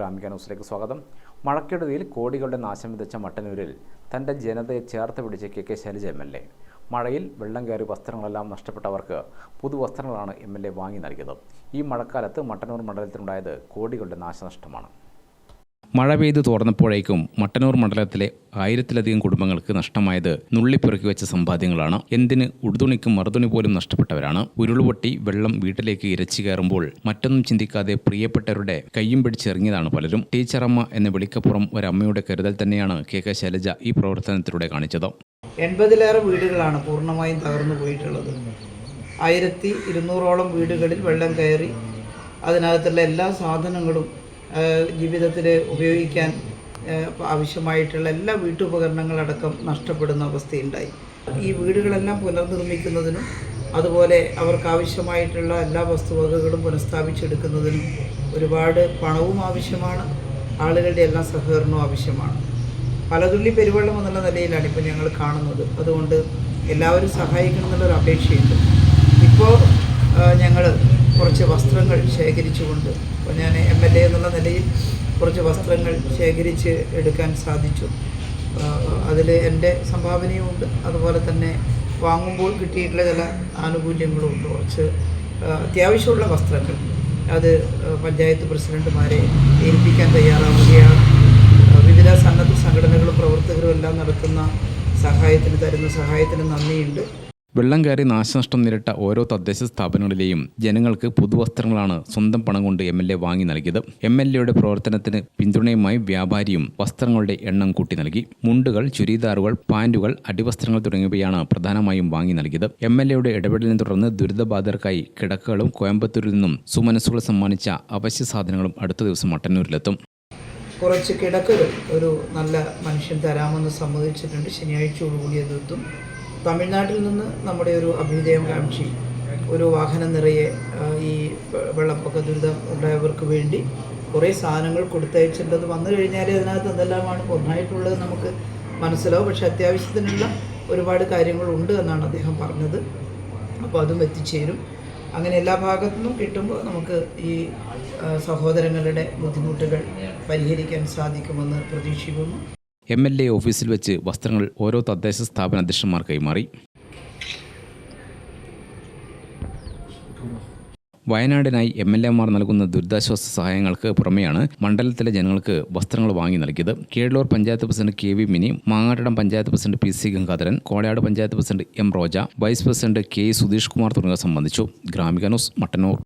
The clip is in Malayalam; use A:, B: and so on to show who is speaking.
A: ഗ്രാമിക ന്യൂസിലേക്ക് സ്വാഗതം. മഴക്കെടുതിയിൽ കോടികളുടെ നാശം വിതച്ച മട്ടന്നൂരിൽ തന്റെ ജനതയെ ചേർത്ത് പിടിച്ച K K Shailaja M L A. മഴയിൽ വെള്ളം കയറി വസ്ത്രങ്ങളെല്ലാം നഷ്ടപ്പെട്ടവർക്ക് പുതുവസ്ത്രങ്ങളാണ് എം എൽ എ വാങ്ങി നൽകിയത്. ഈ മഴക്കാലത്ത് മട്ടന്നൂർ മണ്ഡലത്തിലുണ്ടായത് കോടികളുടെ നാശനഷ്ടമാണ്. മഴ പെയ്തു തോർന്നപ്പോഴേക്കും മട്ടന്നൂർ മണ്ഡലത്തിലെ ആയിരത്തിലധികം കുടുംബങ്ങൾക്ക് നഷ്ടമായത് നുള്ളിപ്പെറുക്കി വെച്ച സമ്പാദ്യങ്ങളാണ്. എന്തിന് ഉടുതുണിക്കും മറുതുണി പോലും നഷ്ടപ്പെട്ടവരാണ്. ഉരുൾപൊട്ടി വെള്ളം വീട്ടിലേക്ക് ഇരച്ചു കയറുമ്പോൾ മറ്റൊന്നും ചിന്തിക്കാതെ പ്രിയപ്പെട്ടവരുടെ കയ്യും പിടിച്ചെറിഞ്ഞതാണ് പലരും. ടീച്ചറമ്മ എന്ന വിളിക്കപ്പുറം ഒരമ്മയുടെ കരുതൽ തന്നെയാണ് കെ കെ ശൈലജ ഈ പ്രവർത്തനത്തിലൂടെ കാണിച്ചത്.
B: എൺപതിലേറെ വീടുകളാണ് പൂർണമായും തകർന്നു പോയിട്ടുള്ളത്. ആയിരത്തി ഇരുന്നൂറോളം വീടുകളിൽ വെള്ളം കയറി അതിനകത്തുള്ള എല്ലാ സാധനങ്ങളും ജീവിതത്തിൽ ഉപയോഗിക്കാൻ ആവശ്യമായിട്ടുള്ള എല്ലാ വീട്ടുപകരണങ്ങളടക്കം നഷ്ടപ്പെടുന്ന അവസ്ഥയുണ്ടായി. ഈ വീടുകളെല്ലാം പുനർനിർമ്മിക്കുന്നതിനും അതുപോലെ അവർക്ക് ആവശ്യമായിട്ടുള്ള എല്ലാ വസ്തുവകകളും പുനഃസ്ഥാപിച്ചെടുക്കുന്നതിനും ഒരുപാട് പണവും ആവശ്യമാണ് ആളുകളുടെ എല്ലാ സഹകരണവും ആവശ്യമാണ്. പലതുള്ളി പെരുവെള്ളം എന്നുള്ള നിലയിലാണ് ഇപ്പോൾ ഞങ്ങൾ കാണുന്നത്. അതുകൊണ്ട് എല്ലാവരും സഹായിക്കണം എന്നുള്ളൊരു അപേക്ഷയുണ്ട്. ഇപ്പോൾ ഞങ്ങൾ കുറച്ച് വസ്ത്രങ്ങൾ ശേഖരിച്ചുകൊണ്ട് അപ്പോൾ ഞാൻ എം എൽ എ എന്നുള്ള നിലയിൽ കുറച്ച് വസ്ത്രങ്ങൾ ശേഖരിച്ച് എടുക്കാൻ സാധിച്ചു. അതിൽ എന്റെ സംഭാവനയുമുണ്ട്. അതുപോലെ തന്നെ വാങ്ങുമ്പോൾ കിട്ടിയിട്ടുള്ള ചില ആനുകൂല്യങ്ങളും ഉണ്ട്. കുറച്ച് അത്യാവശ്യമുള്ള വസ്ത്രങ്ങൾ. അത് പഞ്ചായത്ത് പ്രസിഡന്റുമാരെ ഏൽപ്പിക്കാൻ തയ്യാറാവുകയാണ്. വിവിധ സന്നദ്ധ സംഘടനകളും പ്രവർത്തകരും എല്ലാം നടത്തുന്ന സഹായത്തിന് തരുന്ന സഹായത്തിന് നന്ദിയുണ്ട്.
A: വെള്ളം കയറി നാശനഷ്ടം നേരിട്ട ഓരോ തദ്ദേശ സ്ഥാപനങ്ങളിലെയും ജനങ്ങൾക്ക് പുതുവസ്ത്രങ്ങളാണ് സ്വന്തം പണം കൊണ്ട് എം എൽ എ വാങ്ങി നൽകിയത്. എം എൽ എയുടെ പ്രവർത്തനത്തിന് പിന്തുണയുമായി വ്യാപാരിയും വസ്ത്രങ്ങളുടെ എണ്ണം കൂട്ടി നൽകി. മുണ്ടുകൾ ചുരിദാറുകൾ പാന്റുകൾ അടിവസ്ത്രങ്ങൾ തുടങ്ങിയവയാണ് പ്രധാനമായും വാങ്ങി നൽകിയത്. എം എൽ എയുടെ ഇടപെടലിനെ തുടർന്ന് ദുരിതബാധിതർക്കായി കിടക്കകളും കോയമ്പത്തൂരിൽ നിന്നും സുമനസ്സുകൾ സമ്മാനിച്ച അവശ്യ സാധനങ്ങളും അടുത്ത ദിവസം മട്ടന്നൂരിലെത്തും.
B: കുറച്ച് കിടക്കുകൾ ഒരു നല്ല മനുഷ്യൻ തരാമെന്ന് സമ്മതിച്ചിട്ടുണ്ട്. ശനിയാഴ്ചയോടുകൂടി അതെത്തും തമിഴ്നാട്ടിൽ നിന്ന് നമ്മുടെ ഒരു അഭ്യുദയകാംക്ഷി ഒരു വാഹനം നിറയെ ഈ വെള്ളപ്പൊക്ക ദുരിതം ഉണ്ടായവർക്ക് വേണ്ടി കുറേ സാധനങ്ങൾ കൊടുത്തയച്ചിട്ടത് വന്നു കഴിഞ്ഞാൽ അതിനകത്ത് എന്തെല്ലാമാണ് ഒന്നായിട്ടുള്ളത് നമുക്ക് മനസ്സിലാവും. പക്ഷെ അത്യാവശ്യത്തിനുള്ള ഒരുപാട് കാര്യങ്ങളുണ്ട് എന്നാണ് അദ്ദേഹം പറഞ്ഞത്. അപ്പോൾ അതും എത്തിച്ചേരും. അങ്ങനെ എല്ലാ ഭാഗത്തു നിന്നും കിട്ടുമ്പോൾ നമുക്ക് ഈ സഹോദരങ്ങളുടെ ബുദ്ധിമുട്ടുകൾ പരിഹരിക്കാൻ സാധിക്കുമെന്ന് പ്രതീക്ഷിക്കുന്നു.
A: എം എൽ എ ഓഫീസിൽ വെച്ച് വസ്ത്രങ്ങൾ ഓരോ തദ്ദേശ സ്ഥാപന അധ്യക്ഷന്മാർ കൈമാറി. വയനാടിനായി എം എൽ എമാർ നൽകുന്ന ദുരിതാശ്വാസ സഹായങ്ങൾക്ക് പുറമെയാണ് മണ്ഡലത്തിലെ ജനങ്ങൾക്ക് വസ്ത്രങ്ങൾ വാങ്ങി നൽകിയത്. Kelur panchayat president K V Mini Mangattidam panchayat president P C Gangadharan Kolayad panchayat president M Roja vice president K Sudheesh Kumar തുടങ്ങിയവർ സംബന്ധിച്ചു. ഗ്രാമിക മട്ടന്നൂർ.